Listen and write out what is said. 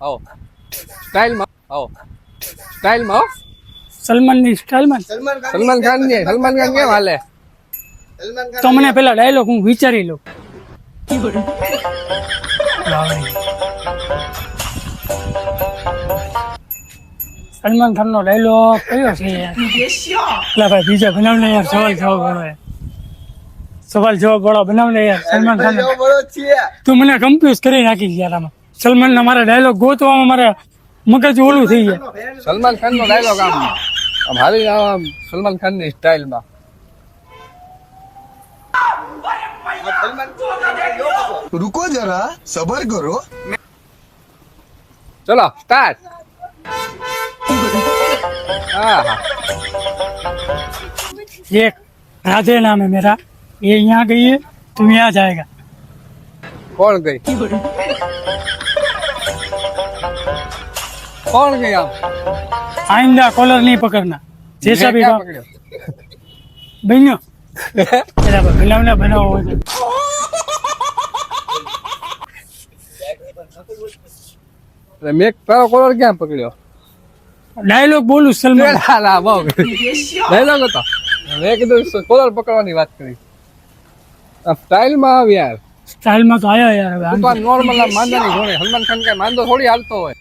આવો. સ્ટાઇલમાં આવો. સ્ટાઇલમાં હો. સલમાનની સ્ટાઇલમાં? સલમાન ખાન સલમાન ખાનની સલમાન ખાન કેમ હાલે? સલમાન તો મને પેલા ડાયલોગ હું વિચારી લઉં. સલમાન ખાન નો ડાયલોગ કયો છે? યાર એટલે ભાઈ બીજા બનાવ ને યાર સવાલ જવાબ વાળો સવાલ જવાબ વાળો બનાવ ને યાર સલમાન ખાન તું મને કમ્પ્યુઝ કરી નાખી યાર આમાં. સલમાન ના મારા ડાયલોગ ગોતવામાં મારા મગજ ઓલું થઈ જાય સલમાન ખાન નો ડાયલોગ આમ આમ હાલી આમ સલમાન ખાન ની સ્ટાઇલમાં સલમાન ખાન रुको जरा सबर करो ચલો સ્ટાર્ટ હા હા एक राधे नाम है मेरा ये यहाँ गई है तुम यहाँ जाएगा કોણ ગઈ કોણ છે આપ આઈંદા કોલર નહીં પકડના. જેસા ભી કામ બન્યો. બરાબર ગુલામના બનાવો હોય મેં તારો કોલર ક્યાં પકડ્યો? ડાયલોગ બોલું સલમાન. ના ના બહુ. ડાયલોગ હતો. મેં કીધું કોલર પકડવાની વાત કરી. સ્ટાઇલમાં યાર સ્ટાઇલમાં તો આવ્યો યાર નોર્મલ માંદો નહીં જોડે. હનુમાન ખાન કઈ માંદો થોડી હાલતો હોય.